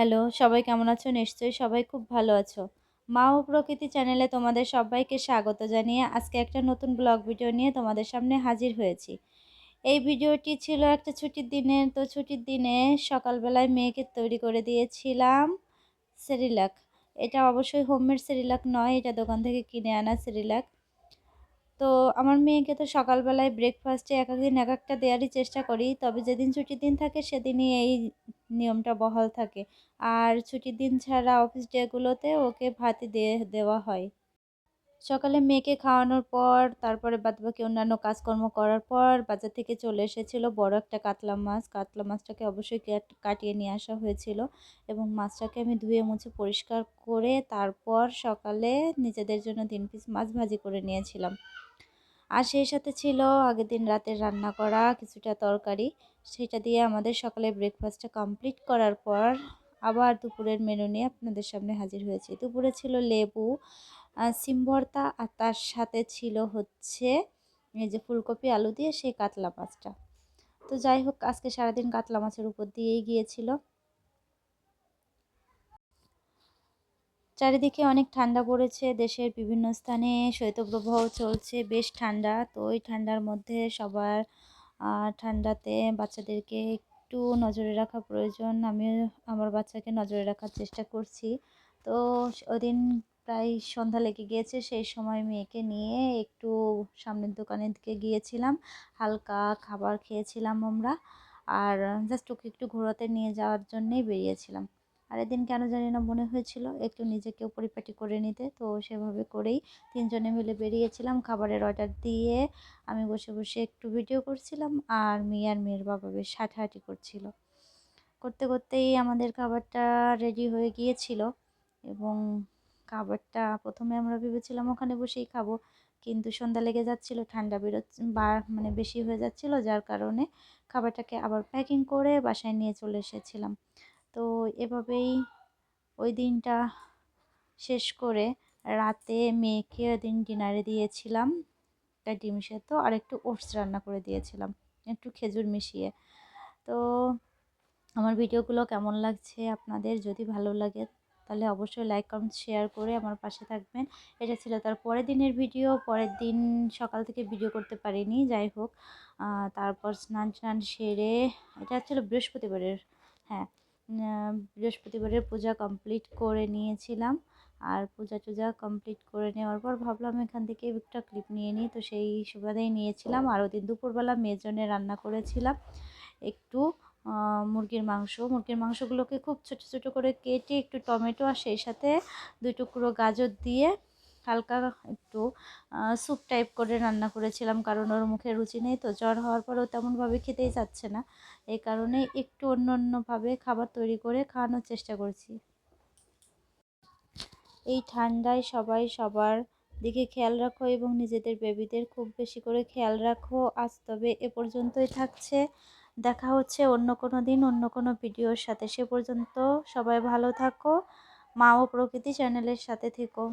Hello, সবাই কেমন আছো? নিশ্চয়ই সবাই খুব ভালো আছো। মা ও প্রকৃতি চ্যানেলে তোমাদের সবাইকে স্বাগত জানিয়ে আজকে একটা নতুন ব্লগ ভিডিও নিয়ে তোমাদের সামনে হাজির হয়েছি। এই ভিডিওটি ছিল একটা ছুটির দিনে, তো ছুটির দিনে সকালবেলায় মেয়েকে তৈরি করে দিয়েছিলাম সেরিলাক এটা অবশ্যই হোমমেড সেরিলাক নয়, এটা দোকান থেকে কিনে আনা সেরিলাক তো আমার মেয়েকে তো সকালবেলায় ব্রেকফাস্টে এক একদিন এক একটা দেওয়ারই চেষ্টা করি। তবে যেদিন ছুটির দিন থাকে, সেদিনই এই নিয়মটা বহাল থাকে। আর ছুটির দিন ছাড়া অফিস ডেগুলোতে ওকে ভাতই দিয়ে দেওয়া হয়। সকালে মেয়েকে খাওয়ানোর পর, তারপরে বাদবাকি অন্যান্য কাজকর্ম করার পর, বাজার থেকে চলে এসেছিল বড় একটা কাতলা মাছ। কাতলা মাছটাকে অবশ্যই কাটিয়ে নিয়ে আসা হয়েছিল এবং মাছটাকে আমি ধুয়ে মুছে পরিষ্কার করে তারপর সকালে নিজেদের জন্য তিন পিস মাছ ভাজি করে নিয়েছিলাম। আর সেই সাথে ছিল আগের দিন রাতের রান্না করা কিছুটা তরকারি। সেটা দিয়ে আমাদের সকালে ব্রেকফাস্টটা কমপ্লিট করার পর আবার দুপুরের মেনু নিয়ে আপনাদের সামনে হাজির হয়েছি। দুপুরে ছিল লেবু সিম আর তার সাথে ছিল হচ্ছে এই যে ফুলকপি, আলু দিয়ে সেই কাতলা মাছটা। তো যাই হোক, আজকে সারাদিন কাতলা মাছের উপর দিয়েই গিয়েছিল। চারিদিকে অনেক ঠান্ডা পড়েছে, দেশের বিভিন্ন স্থানে শৈত্যপ্রবাহ চলছে, বেশ ঠান্ডা। তো ওই ঠান্ডার মধ্যে সবার ঠান্ডাতে বাচ্চাদেরকে একটু নজরে রাখা প্রয়োজন। আমি আমার বাচ্চাকে নজরে রাখার চেষ্টা করছি। তো ওদিন প্রায় সন্ধ্যা লেগে গিয়েছে, সেই সময় মেয়েকে নিয়ে একটু সামনের দোকানের দিকে গিয়েছিলাম। হালকা খাবার খেয়েছিলাম আমরা। আর জাস্ট ওকে একটু ঘোরাতে নিয়ে যাওয়ার জন্যেই বেরিয়েছিলাম। আর এদিন কেন জানি না মনে হয়েছিল, একটু নিজেকেও পরিপাটি করে নিতে। তো সেভাবে করেই তিনজনে মিলে বেরিয়েছিলাম খাবারের অর্ডার দিয়ে। আমি বসে বসে একটু ভিডিও করছিলাম আর মেয়ে আর মেয়ের বাবা বেশ হাঁটাহাঁটি করছিল। করতে করতেই আমাদের খাবারটা রেডি হয়ে গিয়েছিল এবং খাবারটা প্রথমে আমরা ভেবেছিলাম ওখানে বসেই খাব। কিন্তু সন্ধ্যা লেগে যাচ্ছিল, ঠান্ডা বেরোচ্ছে বা মানে বেশি হয়ে যাচ্ছিল, যার কারণে খাবারটাকে আবার প্যাকিং করে বাসায় নিয়ে চলে এসেছিলাম। তো এভাবেই ওই দিনটা শেষ করে রাতে মেয়েকে ওই দিন ডিনারে দিয়েছিলাম। একটা ডিম সেদ্ধ আর একটু ওটস রান্না করে দিয়েছিলাম, একটু খেজুর মিশিয়ে। তো আমার ভিডিওগুলো কেমন লাগছে আপনাদের যদি ভালো লাগে তাহলে অবশ্যই লাইক কমেন্ট শেয়ার করে আমার পাশে থাকবেন। এটা ছিল তার পরের দিনের ভিডিও পরের দিন সকাল থেকে ভিডিও করতে পারিনি, যাই হোক। তারপর স্নান স্নান সেরে, এটা ছিল বৃহস্পতিবারের হ্যাঁ বৃহস্পতিবারের পূজা কমপ্লিট করে নিয়েছিলাম। আর পূজা টুজা কমপ্লিট করে নেওয়ার পর ভাবলাম এখান থেকে একটা ক্লিপ নিয়ে নিই। তো সেই সুবাদেই নিয়েছিলাম। আর ওদিন দুপুরবেলা মেজনে রান্না করেছিলাম। একটু মুরগির মাংস। মুরগির মাংসগুলোকে খুব ছোট ছোট করে কেটে একটু টমেটো আর সেই সাথে দুই টুকরো গাজর দিয়ে হালকা একটু স্যুপ টাইপ করে রান্না করেছিলাম কারণ ওর মুখে রুচি নেই তো জ্বর হওয়ার পরেও তেমনভাবে খেতেই যাচ্ছে না। এই কারণে একটু অন্য অন্যভাবে খাবার তৈরি করে খাওয়ানোর চেষ্টা করছি। এই ঠান্ডায় সবাই সবার দিকে খেয়াল রাখো এবং নিজেদের বেবিদের খুব বেশি করে খেয়াল রাখো। আজ তবে এ পর্যন্তই থাকছে। দেখা হচ্ছে অন্য কোনো দিন, অন্য কোনো ভিডিওর সাথে। সে পর্যন্ত সবাই ভালো থাকো। মা ও প্রকৃতি চ্যানেলের সাথে থেকো।